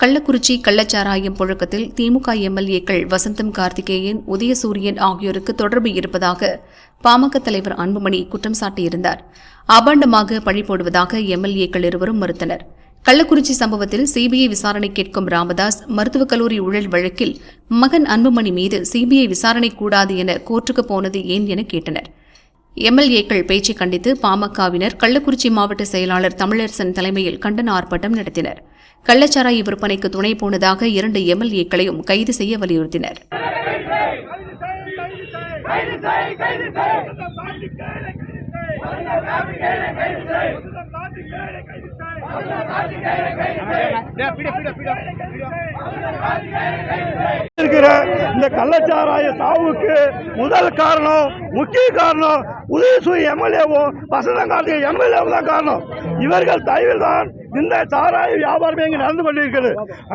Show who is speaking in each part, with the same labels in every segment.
Speaker 1: கள்ளக்குறிச்சி கள்ளச்சாராயம் புழக்கத்தில் திமுக எம்எல்ஏக்கள் வசந்தம் கார்த்திகேயன் உதயசூரியன் ஆகியோருக்கு தொடர்பு இருப்பதாக பாமக தலைவர் அன்புமணி குற்றம் சாட்டியிருந்தார். அபாண்டமாக பழி போடுவதாக எம்எல்ஏக்கள் இருவரும் மறுத்தனர். கள்ளக்குறிச்சி சம்பவத்தில் சிபிஐ விசாரணை கேட்கும் ராமதாஸ் மருத்துவக் கல்லூரி ஊழல் வழக்கில் மகன் அன்புமணி மீது சிபிஐ விசாரணை கூடாது என கோர்ட்டுக்கு போனது ஏன் என கேட்டனர். எம்எல்ஏக்கள் பேச்சை கண்டித்து பாமகவினர் கள்ளக்குறிச்சி மாவட்ட செயலாளர் தமிழரசன் தலைமையில் கண்டன ஆர்ப்பாட்டம் நடத்தினர். கள்ளச்சாராய விற்பனைக்கு துணை போனதாக இரண்டு எம்எல்ஏக்களையும் கைது செய்ய வலியுறுத்தினர்.
Speaker 2: இருக்கிற இந்த கள்ளச்சாராய சாவுக்கு முதல் காரணம் முக்கிய காரணம் உதயசூரி எம்எல்ஏவும் வசந்தங்கார்த்திகை எம்எல்ஏவும் தான் காரணம். இவர்கள் தயவில் தான் இந்த சாராய வியாபாரமே இங்கு நடந்து கொண்டிருக்கிறது.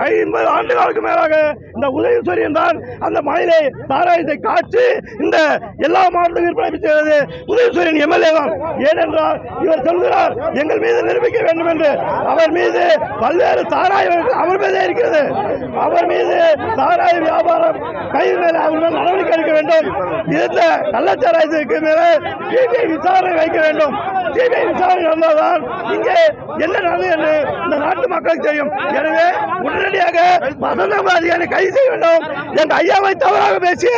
Speaker 2: ஐம்பது ஆண்டுகளுக்கு மேலாக இந்த உதயசூரியன் தான் அந்த மலையிலே சாராயத்தை காய்ச்சி இந்த எல்லா மாவட்டத்துக்கும் விற்பனை செய்கிறது. உதயசூரியன் எம்எல்ஏ தான். ஏனென்றால் இவர் சொல்கிறார் எங்கள் மீது நிரூபிக்க வேண்டும் என்று. அவர் மீது பல்வேறு சாராய அவர் மீதே இருக்கிறது. அவர் மீது சாராய வியாபாரம் கைது மேலே அவர் மேல் நடவடிக்கை எடுக்க வேண்டும். இந்த கள்ளச்சாராயத்திற்கு மேல சிபிஐ விசாரணை வைக்க வேண்டும். சிபிஐ விசாரணை நடந்தால்தான் இங்கே என்ன நடந்தது என்று இந்த நாட்டு மக்களுக்கு தெரியும். எனவே உடனடியாக வசந்தபாதிகளை கைது செய்ய வேண்டும். எங்க ஐயாவை தவறாக பேசிய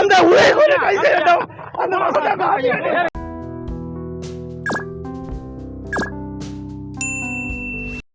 Speaker 2: அந்த உதயகுரை கைது செய்ய வேண்டும். அந்த வசந்த